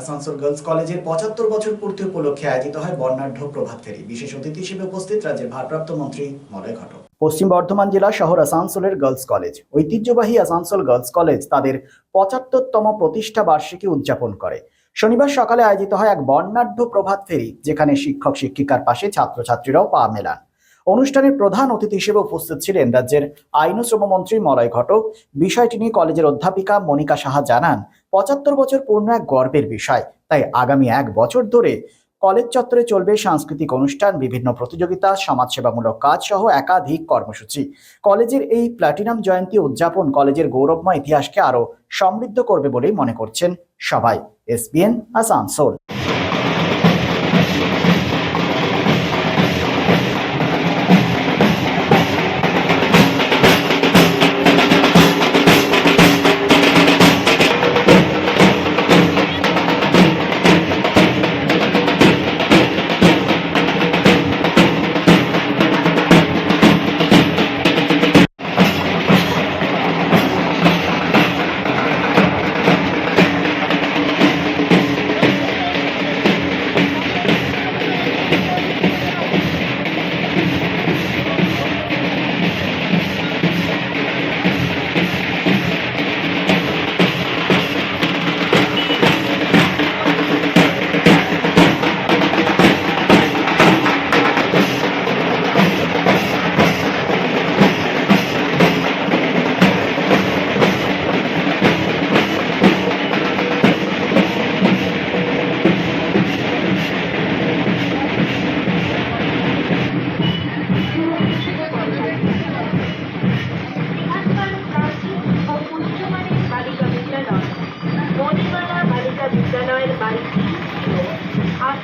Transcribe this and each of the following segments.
Asansol girls কলেজের পঁচাত্তর বছর পূর্তি উপলক্ষে আয়োজিত হয় বর্ণাঢ্য প্রভাত ফেরি। বিশেষ অতিথি হিসেবে উপস্থিত রাজ্যের ভারপ্রাপ্ত মন্ত্রী মলয় ঘটক। পশ্চিম বর্ধমান জেলা শহর আসানসোলের গার্লস কলেজ। ঐতিহ্যবাহী আসানসোল গার্লস কলেজ তাদের পঁচাত্তরতম প্রতিষ্ঠা বার্ষিকী উদযাপন করে। শনিবার সকালে আয়োজিত হয় এক বর্ণাঢ্য প্রভাত ফেরি, যেখানে শিক্ষক শিক্ষিকার পাশে ছাত্রছাত্রীরাও পা মেলান। অনুষ্ঠানের প্রধান অতিথি হিসেবে উপস্থিত ছিলেন রাজ্যের আইন ও শ্রমমন্ত্রী মলয় ঘটক। বিষয়টি নিয়ে কলেজের অধ্যাপিকা মনিকা সাহা জানান, পঁচাত্তর বছর পূর্ণ এক গর্বের বিষয়। তাই আগামী এক বছর ধরে কলেজ চত্বরে চলবে সাংস্কৃতিক অনুষ্ঠান, বিভিন্ন প্রতিযোগিতা, সমাজসেবামূলক কাজ সহ একাধিক কর্মসূচি। কলেজের এই প্ল্যাটিনাম জয়ন্তী উদযাপন কলেজের গৌরবময় ইতিহাসকে আরও সমৃদ্ধ করবে বলেই মনে করছেন সবাই। এসবিএন আসানসোল।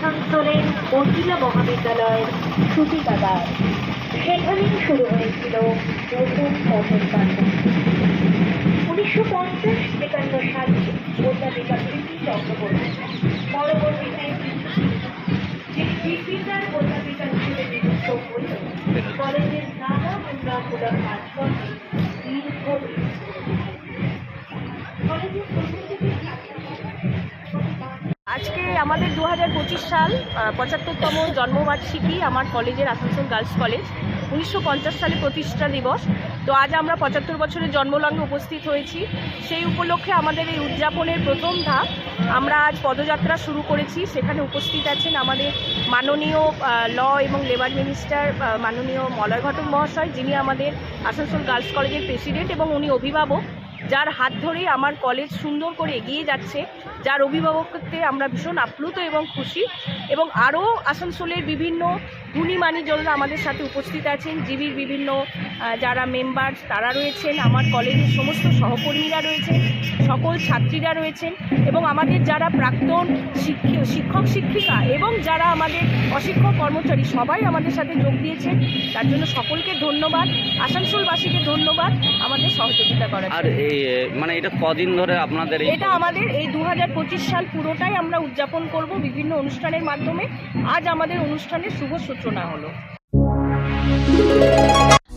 আসানসোলের মহিলা মহাবিদ্যালয়ের ছুটিকাগার সেখানেই শুরু হয়েছিল নতুন পাঠন উনিশশো পঞ্চাশ একান্ন সালে অধ্যাপিকা প্রীতি চক্রবর্তী পরবর্তীতে বিপিতার অধ্যাপিকা হিসেবে নিযুক্ত হলেও কলেজের নানা উন্নয়নমূলক কাজকর্মে দীর্ঘদিন কলেজের প্রথম আজকে আমাদের দু হাজার পঁচিশ সাল পঁচাত্তরতম জন্মবার্ষিকী আমার কলেজের আসানসোল গার্লস কলেজ, উনিশশো পঞ্চাশ সালে প্রতিষ্ঠা দিবস। তো আজ আমরা পঁচাত্তর বছরের জন্মলগ্নে উপস্থিত হয়েছি। সেই উপলক্ষে আমাদের এই উদযাপনের প্রথম ধাপ, আমরা আজ পদযাত্রা শুরু করেছি। সেখানে উপস্থিত আছেন আমাদের মাননীয় ল এবং লেবার মিনিস্টার মাননীয় মলয় ঘটক মহাশয়, যিনি আমাদের আসানসোল গার্লস কলেজের প্রেসিডেন্ট এবং উনি অভিভাবক। যার হাত ধরেই আমার কলেজ সুন্দর করে এগিয়ে যাচ্ছে, যার অভিভাবককে আমরা ভীষণ আপ্লুত এবং খুশি এবং আরও আসানসোলের বিভিন্ন গুণী মানিজনরা আমাদের সাথে উপস্থিত আছেন, জিবির বিভিন্ন যারা মেম্বার তারা রয়েছেন আমার কলেজের সমস্ত সহকর্মীরা রয়েছেন সকল ছাত্রীরা রয়েছেন এবং আমাদের যারা প্রাক্তন শিক্ষক শিক্ষক শিক্ষিকা এবং যারা আমাদের অশিক্ষক কর্মচারী সবাই আমাদের সাথে যোগ দিয়েছেন তার জন্য সকলকে ধন্যবাদ। আসানসোলবাসীকে ধন্যবাদ আমাদের সহযোগিতা করার আর এই মানে এটা কদিন ধরে আপনাদের এটা আমাদের এই দু হাজার পঁচিশ সাল পুরোটাই আমরা উদযাপন করব বিভিন্ন অনুষ্ঠানের মাধ্যমে। আজ আমাদের অনুষ্ঠানের শুভ সূচনা হলো।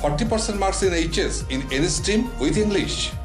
40% marks in HS in any stream with English.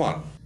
come on,